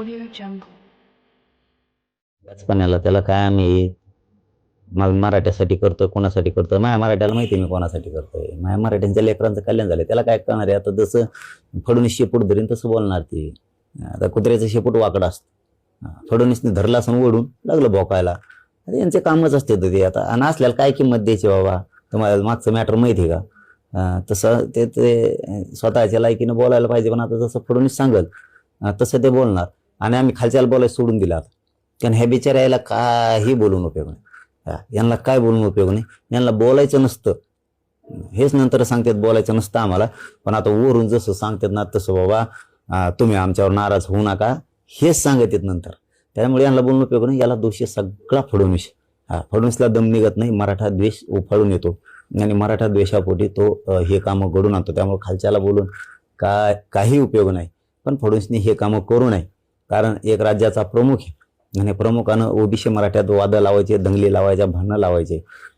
Audio Jungle. पाण्याला त्याला काय आम्ही मग मराठ्यासाठी करतो कोणासाठी करतो माझ्या मराठ्याला माहिती आहे मी कोणासाठी करतोय. माझ्या मराठ्यांच्या लेकरांचं कल्याण झालं त्याला काय करणार आहे? आता जसं फडणवीस शेपूट धरीन तसं बोलणार ते. आता कुत्र्याचं शेपूट वाकडं असतं. हा, फडणवीसने धरला असं ओढून लागलं भोकायला. यांचे कामच असते ते. आता आणि असल्याला काय किंमत द्यायची बाबा? तुम्हाला मागचं मॅटर माहिती आहे का? अं, तसं ते ते स्वतःच्या लायकीनं बोलायला पाहिजे पण आता जसं फडणवीस सांगल अं, तसं ते बोलणार. आणि आम्ही खालच्याला बोलायला सोडून दिला आता. कारण ह्या बिचाऱ्याला काही बोलून उपयोग नाही. यांना काय बोलून उपयोग नाही? यांना बोलायचं नसतं. हेच नंतर सांगतात बोलायचं नसतं आम्हाला. पण आता वरून जसं सांगतात ना तसं बाबा तुम्ही आमच्यावर नाराज होऊ नका. हेच सांगत येत नंतर. त्यामुळे यांना बोलून उपयोग नाही. याला दोषी सगळा फडणवीस. हा फडणवीसला दम निघत नाही. मराठा द्वेष उफाळून येतो. आणि मराठा द्वेषापोटी तो हे कामं घडून आणतो. त्यामुळे खालच्याला बोलून काय काही उपयोग नाही. पण फडणवीसने हे कामं करू नये. कारण एक राज्याचा प्रमुख आहे. आणि प्रमुखानं ओबीसी मराठ्यात वाद लावायचे दंगली लावायच्या भांडणं लावायचे.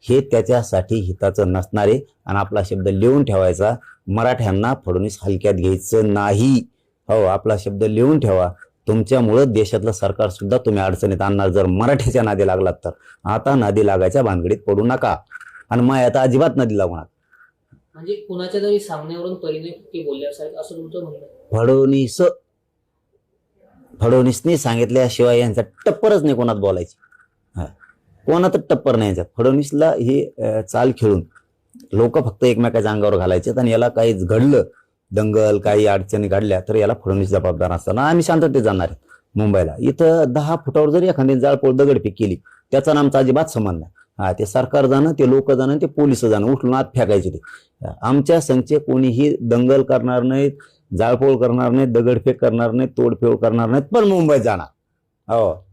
हे त्याच्यासाठी हिताचं नसणारे आणि आपला शब्द लिहून ठेवायचा मराठ्यांना फडणवीस हलक्यात घ्यायचं नाही. हो आपला शब्द लिहून ठेवा. तुमच्यामुळं देशातलं सरकार सुद्धा तुम्ही अडचणीत आणणार. जर मराठ्याच्या नादी लागलात तर. आता नादी लागायच्या भानगडीत पडू नका. आणि मग आता अजिबात नदी लागू नका. म्हणजे कुणाच्या तरी सांगण्यावरून परिणय फुके बोलले असावेत असं तुमचं म्हणणं. फडणवीस फडणवीसने सांगितल्याशिवाय यांचा टप्परच नाही कोणात बोलायची. हा. कोणातच टप्पर नाही यांच्यात. फडणवीसला ही चाल खेळून लोक फक्त एकमेकाच्या अंगावर घालायचे आणि याला काहीच घडलं दंगल काही अडचणी घडल्या तर याला फडणवीस जबाबदार असताना आम्ही शांततेत जाणार आहे मुंबईला. इथं दहा फुटावर जरी एखादी जाळपोळ दगडफेक केली त्याचा आणि आमचा अजिबात संबंध नाही. हा ते सरकार जाणं ते लोक जाणं ते पोलीस जाणं उठून आत फेकायचे ते. आमच्या संचे कोणीही दंगल करणार नाहीत जाळपोळ करणार नाहीत दगडफेक करणार नाहीत तोडफेड करणार नाहीत पण मुंबईत जाणार. हो.